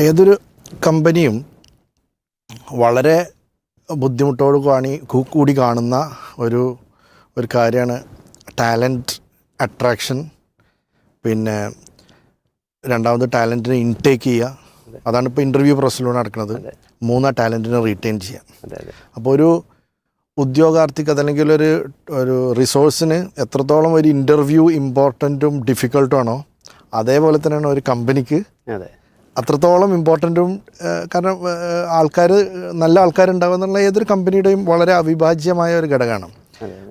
ഏതൊരു കമ്പനിയും വളരെ ബുദ്ധിമുട്ടോട് കാണി കൂടി കാണുന്ന ഒരു ഒരു കാര്യമാണ് ടാലന്റ് അട്രാക്ഷൻ പിന്നെ രണ്ടാമത് ടാലന്റിനെ ഇൻടേക്ക് ചെയ്യുക. അതാണ് ഇപ്പോൾ ഇന്റർവ്യൂ പ്രോസസ്സിലൂടെ നടക്കുന്നത്. മൂന്ന് ടാലന്റിനെ റീറ്റെയിൻ ചെയ്യുക. അതെ അപ്പോൾ ഒരു ഉദ്യോഗാർത്ഥിക്ക് അതല്ലെങ്കിൽ ഒരു ഒരു റിസോഴ്സിന് എത്രത്തോളം ഒരു ഇന്റർവ്യൂ ഇമ്പോർട്ടന്റും ഡിഫിക്കൽട്ടും ആണോ അതേപോലെ തന്നെയാണ് ഒരു കമ്പനിക്ക് അതെ. അത്രത്തോളം ഇമ്പോർട്ടന്റും കാരണം ആൾക്കാർ നല്ല ആൾക്കാരുണ്ടാവുക എന്നുള്ള ഏതൊരു കമ്പനിയുടെയും വളരെ അവിഭാജ്യമായ ഒരു ഘടകമാണ്.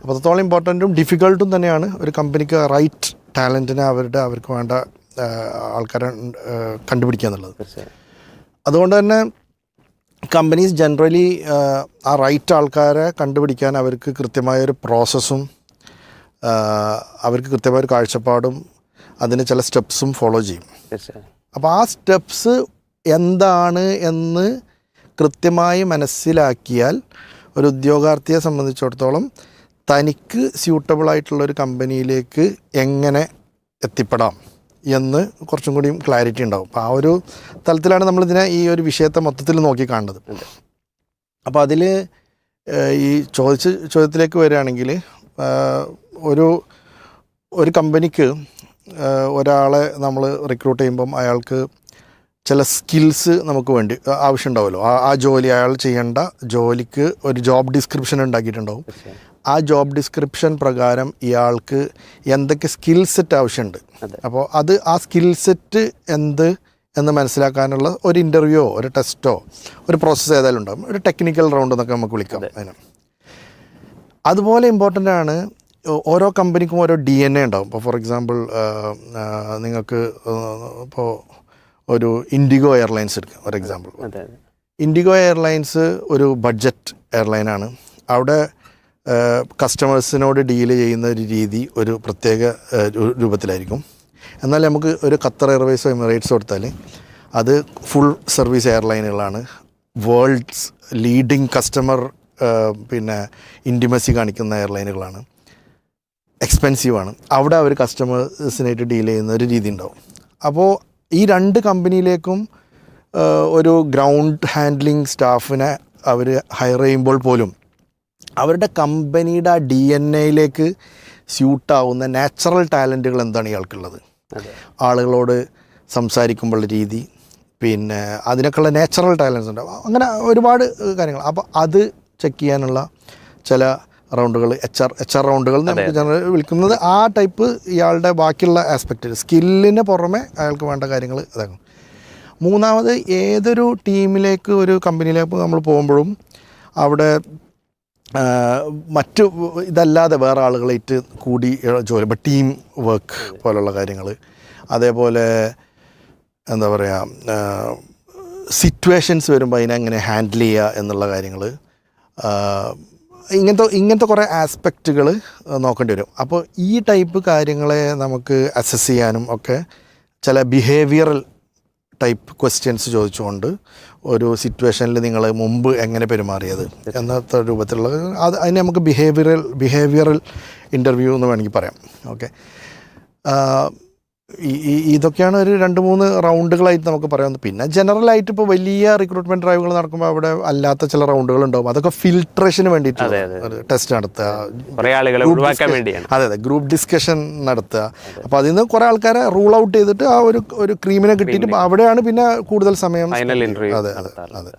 അപ്പോൾ അത്രത്തോളം ഇമ്പോർട്ടന്റും ഡിഫിക്കൾട്ടും തന്നെയാണ് ഒരു കമ്പനിക്ക് റൈറ്റ് ടാലന്റിനെ അവരുടെ അവർക്ക് വേണ്ട ആൾക്കാരെ കണ്ടുപിടിക്കുക എന്നുള്ളത്. അതുകൊണ്ട് തന്നെ കമ്പനീസ് ജനറലി ആ റൈറ്റ് ആൾക്കാരെ കണ്ടുപിടിക്കാൻ അവർക്ക് കൃത്യമായൊരു പ്രോസസ്സും അവർക്ക് കൃത്യമായൊരു കാഴ്ചപ്പാടും അതിന് ചില സ്റ്റെപ്സും ഫോളോ ചെയ്യും. അപ്പോൾ ആ സ്റ്റെപ്സ് എന്താണ് എന്ന് കൃത്യമായി മനസ്സിലാക്കിയാൽ ഒരു ഉദ്യോഗാർത്ഥിയെ സംബന്ധിച്ചിടത്തോളം തനിക്ക് സ്യൂട്ടബിൾ ആയിട്ടുള്ള ഒരു കമ്പനിയിലേക്ക് എങ്ങനെ എത്തിപ്പെടാം എന്ന് കുറച്ചും കൂടിയും ക്ലാരിറ്റി ഉണ്ടാവും. അപ്പോൾ ആ ഒരു തലത്തിലാണ് നമ്മളിതിനെ ഈ ഒരു വിഷയത്തെ മൊത്തത്തിൽ നോക്കി കാണുന്നത്. അപ്പോൾ അതിൽ ഈ ചോദിച്ച ചോദ്യത്തിലേക്ക് വരികയാണെങ്കിൽ ഒരു ഒരു കമ്പനിക്ക് ഒരാളെ നമ്മൾ റിക്രൂട്ട് ചെയ്യുമ്പം അയാൾക്ക് ചില സ്കിൽസ് നമുക്ക് വേണ്ടി ആവശ്യമുണ്ടാവുമല്ലോ. ആ ആ ജോലി അയാൾ ചെയ്യേണ്ട ജോലിക്ക് ഒരു ജോബ് ഡിസ്ക്രിപ്ഷൻ ഉണ്ടാക്കിയിട്ടുണ്ടാവും. ആ ജോബ് ഡിസ്ക്രിപ്ഷൻ പ്രകാരം ഇയാൾക്ക് എന്തൊക്കെ സ്കിൽ സെറ്റ് ആവശ്യമുണ്ട്. അപ്പോൾ അത് ആ സ്കിൽ സെറ്റ് എന്ത് എന്ന് മനസ്സിലാക്കാനുള്ള ഒരു ഇന്റർവ്യൂയോ ഒരു ടെസ്റ്റോ ഒരു പ്രോസസ്സ് ഏതായാലും ഉണ്ടാകും ഒരു ടെക്നിക്കൽ റൗണ്ട് എന്നൊക്കെ നമുക്ക് വിളിക്കാം അതിന്. അതുപോലെ ഇമ്പോർട്ടന്റ് ആണ് ഓരോ കമ്പനിക്കും ഓരോ ഡി എൻ എ ഉണ്ടാവും. ഇപ്പോൾ ഫോർ എക്സാമ്പിൾ നിങ്ങൾക്ക് ഇപ്പോൾ ഒരു ഇൻഡിഗോ എയർലൈൻസ് എടുക്കാം ഫോർ എക്സാമ്പിൾ ഇൻഡിഗോ എയർലൈൻസ് ഒരു ബഡ്ജറ്റ് എയർലൈനാണ് അവിടെ കസ്റ്റമേഴ്സിനോട് ഡീൽ ചെയ്യുന്ന ഒരു രീതി ഒരു പ്രത്യേക രൂപത്തിലായിരിക്കും. എന്നാൽ നമുക്ക് ഒരു ഖത്തർ എയർവേസോ എമിറേറ്റ്സോ എടുത്താൽ അത് ഫുൾ സർവീസ് എയർലൈനുകളാണ് വേൾഡ്സ് ലീഡിങ് കസ്റ്റമർ പിന്നെ ഇന്റിമസി കാണിക്കുന്ന എയർലൈനുകളാണ് എക്സ്പെൻസീവ് ആണ്. അവിടെ അവർ കസ്റ്റമേഴ്സിനായിട്ട് ഡീൽ ചെയ്യുന്ന ഒരു രീതി ഉണ്ടാവും. അപ്പോൾ ഈ രണ്ട് കമ്പനിയിലേക്കും ഒരു ഗ്രൗണ്ട് ഹാൻഡ്ലിംഗ് സ്റ്റാഫിനെ അവർ ഹയർ ചെയ്യുമ്പോൾ പോലും അവരുടെ കമ്പനിയുടെ ആ ഡി എൻ എയിലേക്ക് സ്യൂട്ടാവുന്ന നാച്ചുറൽ ടാലന്റുകൾ എന്താണ് ഇയാൾക്കുള്ളത്? ആളുകളോട് സംസാരിക്കുമ്പോഴുള്ള രീതി പിന്നെ അതിനൊക്കെയുള്ള നാച്ചുറൽ ടാലൻസ് ഉണ്ടാവും. അങ്ങനെ ഒരുപാട് കാര്യങ്ങൾ. അപ്പോൾ അത് ചെക്ക് ചെയ്യാനുള്ള ചില റൗണ്ടുകൾ എച്ച് ആർ എച്ച് ആർ റൗണ്ടുകൾ നമുക്ക് ജനറൽ വിളിക്കുന്നത്. ആ ടൈപ്പ് ഇയാളുടെ ബാക്കിയുള്ള ആസ്പെക്റ്റ് സ്കില്ലിന് പുറമെ അയാൾക്ക് വേണ്ട കാര്യങ്ങൾ ഇതാക്കും. മൂന്നാമത് ഏതൊരു ടീമിലേക്ക് ഒരു കമ്പനിയിലേക്ക് നമ്മൾ പോകുമ്പോഴും അവിടെ മറ്റു ഇതല്ലാതെ വേറെ ആളുകളായിട്ട് കൂടി ജോലി ഇപ്പം ടീം വർക്ക് പോലുള്ള കാര്യങ്ങൾ. അതേപോലെ എന്താ പറയുക സിറ്റുവേഷൻസ് വരുമ്പോൾ അതിനെ എങ്ങനെ ഹാൻഡിൽ ചെയ്യുക എന്നുള്ള കാര്യങ്ങൾ ഇങ്ങനത്തെ ഇങ്ങനത്തെ കുറേ ആസ്പെക്റ്റുകൾ നോക്കേണ്ടി വരും. അപ്പോൾ ഈ ടൈപ്പ് കാര്യങ്ങളെ നമുക്ക് അസസ് ചെയ്യാനും ഒക്കെ ചില ബിഹേവിയറൽ ടൈപ്പ് ക്വസ്റ്റ്യൻസ് ചോദിച്ചുകൊണ്ട് ഒരു സിറ്റുവേഷനിൽ നിങ്ങൾ മുമ്പ് എങ്ങനെ പെരുമാറിയത് എന്നത്തെ രൂപത്തിലുള്ള അത് അതിനെ നമുക്ക് ബിഹേവിയറൽ ബിഹേവിയറൽ ഇന്റർവ്യൂ എന്ന് വേണമെങ്കിൽ പറയാം. ഓക്കെ ഇതൊക്കെയാണ് ഒരു രണ്ട് മൂന്ന് റൗണ്ടുകളായിട്ട് നമുക്ക് പറയാവുന്നത് പിന്നെ ജനറലായിട്ട് ഇപ്പോൾ വലിയ റിക്രൂട്ട്മെന്റ് ഡ്രൈവുകൾ നടക്കുമ്പോൾ അവിടെ അല്ലാത്ത ചില റൗണ്ടുകൾ ഉണ്ടാവും. അതൊക്കെ ഫിൽട്രേഷന് വേണ്ടിയിട്ട്. ടെസ്റ്റ് നടത്തുക. അതെ അതെ ഗ്രൂപ്പ് ഡിസ്കഷൻ നടത്തുക. അപ്പോൾ അതിൽ നിന്ന് കുറേ ആൾക്കാരെ റൂൾ ഔട്ട് ചെയ്തിട്ട് ആ ഒരു ഒരു ക്രീമിനെ കിട്ടിയിട്ട് അവിടെയാണ് പിന്നെ കൂടുതൽ സമയം അതെ അതെ. അതെ.